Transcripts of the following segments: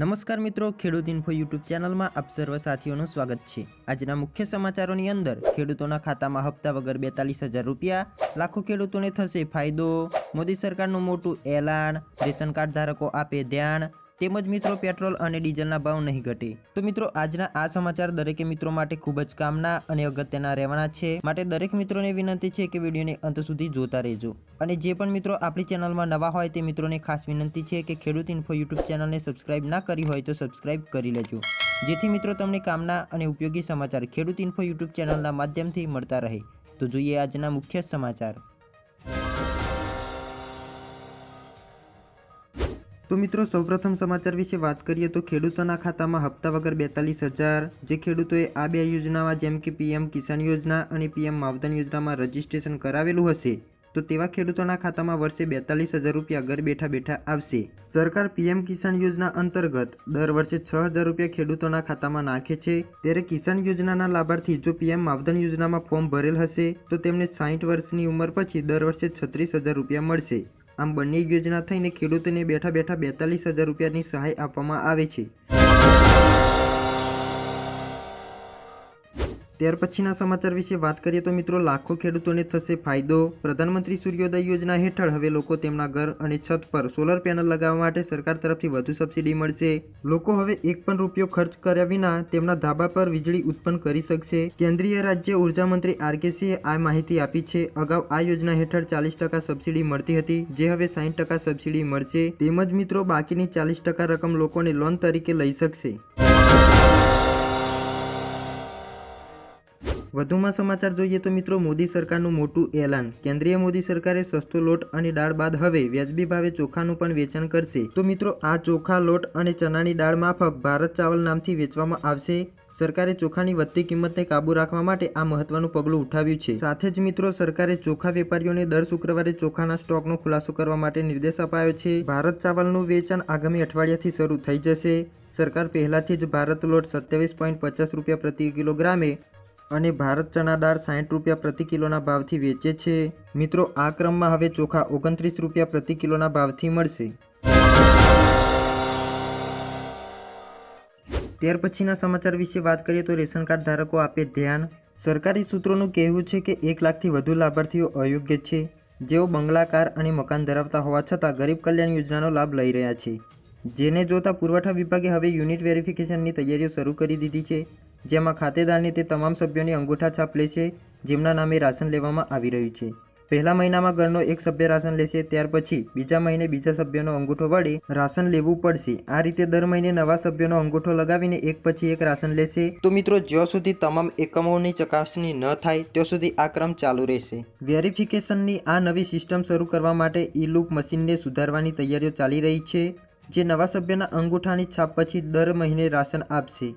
નમસ્કાર મિત્રો, ખેડૂત ઇન્ફો યુટ્યુબ ચેનલમાં આપ સર્વ સાથીઓનું સ્વાગત છે. આજના મુખ્ય સમાચારોની અંદર, ખેડૂતોના ખાતામાં હપ્તા વગર બેતાલીસ હજાર રૂપિયા, લાખો ખેડૂતોને થશે ફાયદો. મોદી સરકારનું મોટું એલાન, રેશન કાર્ડ ધારકો આપે ધ્યાન તેમજ મિત્રો પેટ્રોલ અને ડીઝલના ભાવ નહીં ઘટે. તો મિત્રો, આજના આ સમાચાર દરેકે મિત્રો માટે ખૂબ જ કામના અને અગત્યના રહેવાના છે. માટે દરેક મિત્રોને વિનંતી છે કે વિડીયોને અંત સુધી જોતા રહેજો. અને જે પણ મિત્રો આપણી ચેનલમાં નવા હોય તે મિત્રોને ખાસ વિનંતી છે કે ખેડૂત ઇન્ફો યુટ્યુબ ચેનલને સબસ્ક્રાઇબ ના કરી હોય તો સબસ્ક્રાઇબ કરી લેજો. જેથી મિત્રો તમને કામના અને ઉપયોગી સમાચાર ખેડૂત ઇન્ફો યુટ્યુબ ચેનલના માધ્યમથી મળતા રહે. તો જોઈએ આજના મુખ્ય સમાચાર. તો મિત્રો, સૌપ્રથમ સમાચાર વિશે વાત કરીએ તો ખેડૂતોના ખાતામાં હપ્તા વગર બેતાલીસ હજાર. જે ખેડૂતોએ આ બે યોજનામાં, જેમ કે પીએમ કિસાન યોજના અને પીએમ માવધન યોજનામાં રજીસ્ટ્રેશન કરાવેલું હશે, તો તેવા ખેડૂતોના ખાતામાં વર્ષે બેતાલીસ હજાર રૂપિયા ઘર બેઠા બેઠા આવશે. સરકાર પીએમ કિસાન યોજના અંતર્ગત દર વર્ષે છ હજાર રૂપિયા ખેડૂતોના ખાતામાં નાખે છે. ત્યારે કિસાન યોજનાના લાભાર્થી જો પીએમ માવધન યોજનામાં ફોર્મ ભરેલ હશે, તો તેમને સાહીઠ વર્ષની ઉંમર પછી દર વર્ષે છત્રીસ હજાર રૂપિયા મળશે. આમ બંને યોજના થઈને ખેડૂતોને બેઠા બેઠા બેતાલીસ હજાર રૂપિયાની સહાય આપવામાં આવે છે. ત્યાર પછીના સમાચાર વિશે વાત કરીએ તો મિત્રો, લાખો ખેડૂતોને થશે ફાયદો. પ્રધાનમંત્રી સૂર્યોદય યોજના હેઠળ હવે લોકો તેમના ઘર અને છત પર સોલર પેનલ લગાવવા માટે સરકાર તરફથી વધુ સબસિડી મળશે. લોકો હવે એક પણ રૂપિયો ખર્ચ કર્યા વિના તેમના ધાબા પર વીજળી ઉત્પન્ન કરી શકશે. કેન્દ્રીય રાજ્ય ઊર્જા મંત્રી આર કે સિંહે આ માહિતી આપી છે. અગાઉ આ યોજના હેઠળ ચાલીસ ટકા સબસિડી મળતી હતી, જે હવે સાઠ ટકા સબસિડી મળશે. તેમજ મિત્રો, બાકીની ચાલીસ ટકા રકમ લોકોને લોન તરીકે લઈ શકશે. વધુમાં સમાચાર જોઈએ તો મિત્રો, મોદી સરકારનું મોટું એલાન. કેન્દ્રીય મોદી સરકારે સસ્તો લોટ અને દાળ બાદ હવે વ્યાજબી ભાવે ચોખાનું પણ વેચાણ કરશે. તો મિત્રો, આ ચોખા, લોટ અને ચણાની દાળ માફક ભારત ચાવલ નામથી વેચવામાં આવશે. સરકારે ચોખાની વધતી કિંમતને કાબૂ રાખવા માટે આ મહત્વનું પગલું ઉઠાવ્યું છે. સાથે જ મિત્રો, સરકારે ચોખા વેપારીઓને દર શુક્રવારે ચોખાના સ્ટોકનો ખુલાસો કરવા માટે નિર્દેશ અપાયો છે. ભારત ચાવલનું વેચાણ આગામી અઠવાડિયાથી શરૂ થઈ જશે. સરકાર પહેલાથી જ ભારત લોટ સત્યાવીસ પોઈન્ટ પચાસ રૂપિયા પ્રતિ કિલોગ્રામે અને ભારત ચણા દાળ સાઠ રૂપિયા પ્રતિ કિલોના ભાવથી વેચે છે. મિત્રો, આ ક્રમમાં હવે ચોખા ઓગણત્રીસ રૂપિયા પ્રતિ કિલોના ભાવથી મળશે. ત્યાર પછીના સમાચાર વિશે વાત કરીએ તો રેશન કાર્ડ ધારકો આપે ધ્યાન. સરકારી સૂત્રોનું કહેવું છે કે એક લાખથી વધુ લાભાર્થીઓ અયોગ્ય છે. જેઓ બંગલા, કાર અને મકાન ધરાવતા હોવા છતાં ગરીબ કલ્યાણ યોજનાનો લાભ લઈ રહ્યા છે. જેને જોતા પુરવઠા વિભાગે હવે યુનિટ વેરિફિકેશનની તૈયારીઓ શરૂ કરી દીધી છે. જેમાં ખાતેદારને તે તમામ સભ્યોની અંગૂઠા છાપ લેશે જેમના નામે રાશન લેવામાં આવી રહ્યું છે. પહેલા મહિનામાં ઘરનો એક સભ્ય રાશન લેશે, ત્યાર પછી બીજા મહિને બીજા સભ્યનો અંગૂઠો વડે રાશન લેવું પડશે. આ રીતે દર મહિને નવા સભ્યોનો અંગૂઠો લગાવીને એક પછી એક રાશન લેશે. તો મિત્રો, જ્યાં સુધી તમામ એકમોની ચકાસણી ન થાય, ત્યાં સુધી આ ક્રમ ચાલુ રહેશે. વેરિફિકેશનની આ નવી સિસ્ટમ શરૂ કરવા માટે ઈ લૂપ મશીનને સુધારવાની તૈયારીઓ ચાલી રહી છે, જે નવા સભ્યના અંગૂઠાની છાપ પછી દર મહિને રાશન આપશે.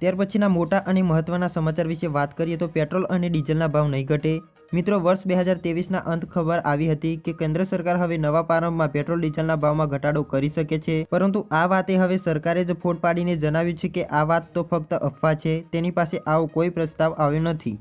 ત્યાર પછીના મોટા અને મહત્વના સમાચાર વિશે વાત કરીએ તો પેટ્રોલ અને ડીઝલના ભાવ નહીં ઘટે. મિત્રો, વર્ષ બે હજાર તેવીસના અંત ખબર આવી હતી કે કેન્દ્ર સરકાર હવે નવા પ્રારંભમાં પેટ્રોલ ડીઝલના ભાવમાં ઘટાડો કરી શકે છે. પરંતુ આ વાતે હવે સરકારે જ ફોડ પાડીને જણાવ્યું છે કે આ વાત તો ફક્ત અફવા છે, તેની પાસે આવો કોઈ પ્રસ્તાવ આવ્યો નથી.